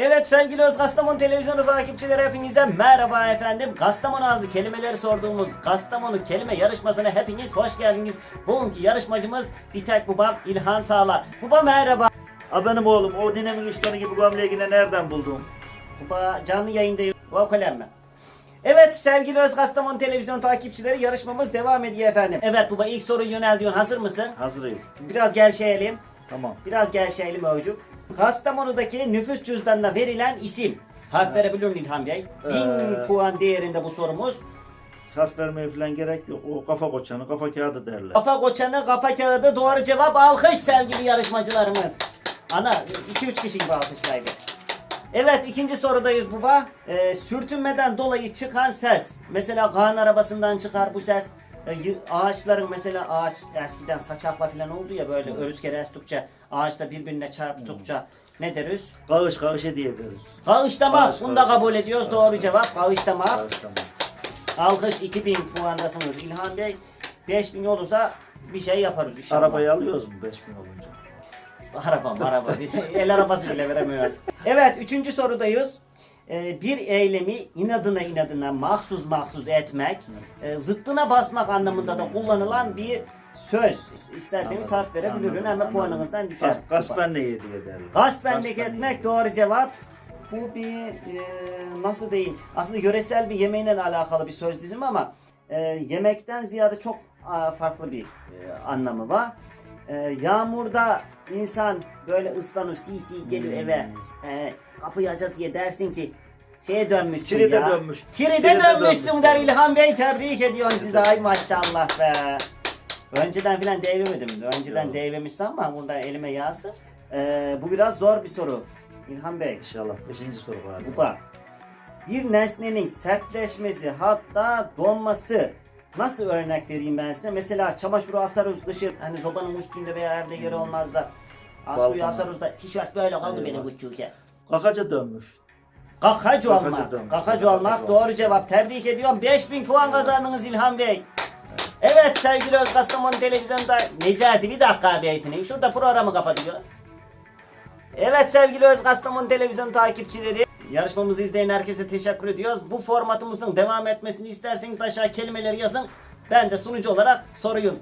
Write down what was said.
Evet sevgili Öz Kastamonu televizyonu takipçileri hepinize merhaba efendim. Kastamonu ağzı kelimeleri sorduğumuz Kastamonu kelime yarışmasına hepiniz hoş geldiniz. Bugünkü yarışmacımız bir tek babam İlhan Sağlar. Baba merhaba. Ha benim oğlum o ninemin üçkanı gibi gömleği yine nereden buldun? Baba canlı yayındayım. O kalem mi? Evet sevgili Öz Kastamonu televizyon takipçileri yarışmamız devam ediyor efendim. Evet baba ilk soruyu yöneldiyorsun hazır mısın? Hazırıyım. Biraz gevşeyelim. Tamam. Biraz gevşeyelim Öcük. Kastamonu'daki nüfus cüzdanına verilen isim. Harf verebilir miyim İlhan Bey? 1000 Ee, puan değerinde bu sorumuz. Harf vermeye falan gerek yok. O kafa koçanı, kafa kağıdı derler. Kafa koçanı, kafa kağıdı doğru cevap alkış sevgili yarışmacılarımız. Ana 2-3 kişi gibi alkışlaydı. Evet ikinci sorudayız baba. Ee, sürtünmeden dolayı çıkan ses. Mesela Kaan arabasından çıkar bu ses. Ağaçların mesela ağaç eskiden saçakla falan oldu ya böyle örüs kere estikçe ağaçta birbirine çarptıkça ne deriz? Kağış kağış hediye ederiz. Kağışlamak. Kağış, Bunu da kağış. kabul ediyoruz. Doğru cevap kağışlamak. Kağış tamam. Alkış 2000 puandasınız İlhan Bey. 5000 olursa bir şey yaparız inşallah. Arabayı alıyoruz mu 5000 olunca? Araba araba. El arabası bile veremiyoruz. Evet üçüncü sorudayız. Ee, bir eylemi inadına inadına mahsus mahsus etmek, e, zıttına basmak anlamında da kullanılan bir söz. İsterseniz harf verebilirim ama puanınızdan düşer. Gaspen ne hediye ederler? Gaspenlik Gaspen etmek doğru cevap. Bu bir e, nasıl diyeyim? Aslında yöresel bir yemeğinle alakalı bir söz dizimi ama e, yemekten ziyade çok a, farklı bir e, anlamı var. E, yağmurda insan böyle ıslanır, si si gelir Hmm. eve. E, kapıyı açası diye dersin ki şeye dönmüşsün Tride ya. dönmüş. Tride, Tride dönmüşsün dönmüş. der İlhan Bey. Tebrik ediyorum sizi. Ay maşallah be. Önceden filan devemedim. Önceden Yok. devemişsin ama burada elime yazdım. Ee, bu biraz zor bir soru. İlhan Bey, İnşallah 5. soru var. bu bak. Bir nesnenin sertleşmesi hatta donması Nasıl örnek vereyim ben size? Mesela çamaşırı asarız kışın. Hani zobanın üstünde veya evde yeri olmaz da. Balkona. asarız da tişört böyle kaldı Eyvah. benim küçükken. Kakaca dönmüş. Kakacı olmak. Kakacı olmak doğru cevap. Tebrik ediyorum. 5000 puan kazandınız İlhan Bey. Evet sevgili Öz Kastamonu televizyonda Necati bir dakika abi eysine. Şurada programı kapatıyor. Evet sevgili Öz Kastamonu televizyon takipçileri. Yarışmamızı izleyen herkese teşekkür ediyoruz. Bu formatımızın devam etmesini isterseniz aşağı kelimeleri yazın. Ben de sunucu olarak soruyu